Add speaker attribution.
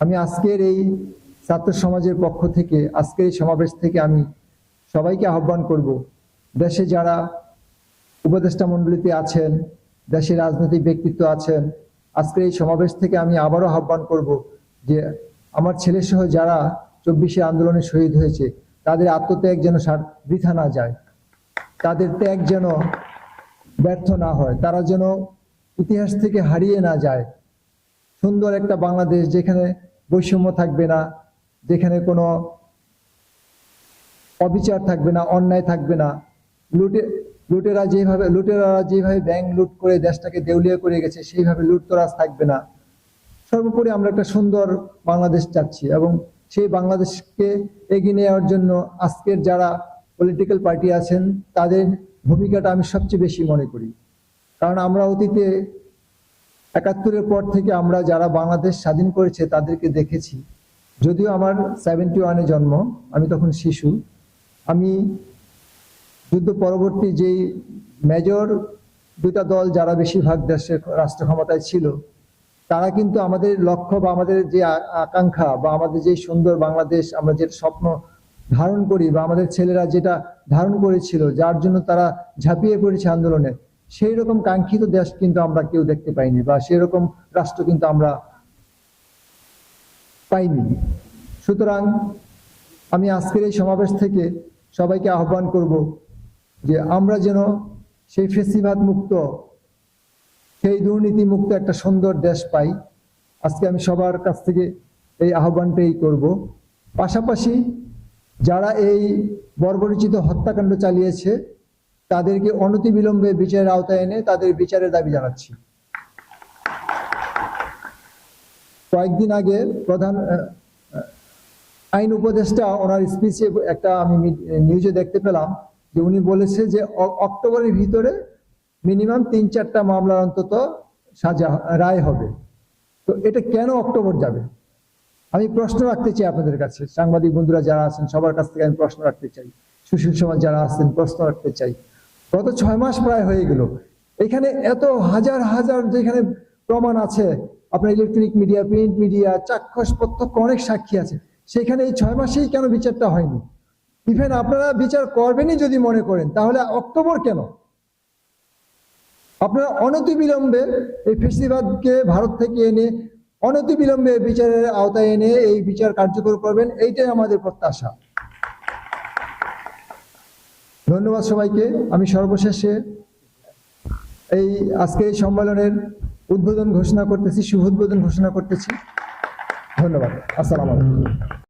Speaker 1: আমি আজকের এই ছাত্র সমাজের পক্ষ থেকে, আজকের এই সমাবেশ থেকে আমি সবাইকে আহ্বান করব, দেশে যারা উপদেষ্টা মণ্ডলীতে আছেন দেশের রাজনৈতিক ব্যক্তিত্ব আছেন, আজকের এই সমাবেশ থেকে আমি আবারও আহ্বান করব যে আমার ছেলে সহ যারা চব্বিশে আন্দোলনে শহীদ হয়েছে, তাদের আত্মত্যাগ যেন বৃথা না যায়। তাদের ত্যাগ যেন ব্যর্থ না হয়, তারা যেন ইতিহাস থেকে হারিয়ে না যায়। সুন্দর একটা বাংলাদেশ যেখানে বৈষম্য থাকবে না, যেখানে কোনো অবিচার থাকবে না, অন্যায় থাকবে না। লুটে, লুটেরা যেভাবে, লুটেরারা যেভাবে ব্যাংক লুট করে দেশটাকে দেউলিয়া করে গেছে, সেইভাবে লুটতরাজ থাকবে না। সর্বোপরি আমরা একটা সুন্দর বাংলাদেশ চাচ্ছি এবং সেই বাংলাদেশকে এগিয়ে নেওয়ার জন্য আজকের যারা পলিটিক্যাল পার্টি আছেন, তাদের ভূমিকাটা আমি সবচেয়ে বেশি মনে করি। কারণ আমরা অতীতে একাত্তরের পর থেকে আমরা যারা বাংলাদেশ স্বাধীন করেছে তাদেরকে দেখেছি। যদিও আমার সেভেন্টি ওয়ানে জন্ম, আমি তখন শিশু। আমি যুদ্ধ পরবর্তী যেই মেজর দুটা দল যারা বেশিরভাগ দেশের রাষ্ট্র ক্ষমতায় ছিল, তারা কিন্তু আমাদের লক্ষ্য বা আমাদের যে আকাঙ্ক্ষা বা আমাদের যে সুন্দর বাংলাদেশ, আমরা যে স্বপ্ন ধারণ করি বা আমাদের ছেলেরা যেটা ধারণ করেছিল, যার জন্য তারা ঝাঁপিয়ে পড়েছে আন্দোলনে। সেই রকম কাঙ্ক্ষিত দেশ কিন্তু আমরা কেউ দেখতে পাইনি বা সেই রকম রাষ্ট্র কিন্তু আমরা পাইনি। সুতরাং আমি আজকের এই সমাবেশ থেকে সবাইকে আহ্বান করব যে আমরা যেন সেই ফেসিবাদ মুক্ত সেই দুর্নীতি মুক্ত একটা সুন্দর দেশ পাই। আজকে আমি সবার কাছ থেকে এই আহ্বানটাই করব। পাশাপাশি যারা এই বর্বরিচিত হত্যাকাণ্ড চালিয়েছে তাদেরকে অনতিবিলম্বে বিচারের আওতায় এনে তাদের বিচারের দাবি জানাচ্ছি। কয়েকদিন আগে প্রধান আইন উপদেষ্টা ওনার স্পিচে একটা আমি নিউজে দেখতে পেলাম যে উনি বলেছে যে অক্টোবরের ভিতরে মিনিমাম তিন চারটা মামলার অন্তত সাজা, রায় হবে। তো এটা কেন অক্টোবর যাবে? আমি প্রশ্ন রাখতে চাই আপনাদের কাছে। সাংবাদিক বন্ধুরা যারা আছেন, সবার কাছ থেকে আমি প্রশ্ন রাখতে চাই। সুশীল সমাজ যারা আছেন, প্রশ্ন রাখতে চাই। গত ছয় মাস প্রায় হয়ে গেল। এখানে এত হাজার হাজার যেখানে প্রমাণ আছে, আপনার ইলেকট্রনিক মিডিয়া প্রিন্ট মিডিয়া চাক্ষুষ, প্রত্যক্ষ অনেক সাক্ষী আছে। সেখানে এই ছয় মাসেই কেন বিচারটা হয়নি? ইভেন আপনারা বিচার করবেনই যদি মনে করেন, তাহলে অক্টোবর কেন? আপনারা অনতিবিলম্বে এই ফেসিবাদকে ভারত থেকে এনে অনতিবিলম্বে বিচারের আওতায় এনে এই বিচার কার্যকর করবেন, এইটাই আমাদের প্রত্যাশা। ধন্যবাদ সবাইকে। আমি সর্বশেষে এই আজকে এই সম্মেলনের উদ্বোধন ঘোষণা করতেছি, শুভ উদ্বোধন ঘোষণা করতেছি। ধন্যবাদ। আসসালামু আলাইকুম।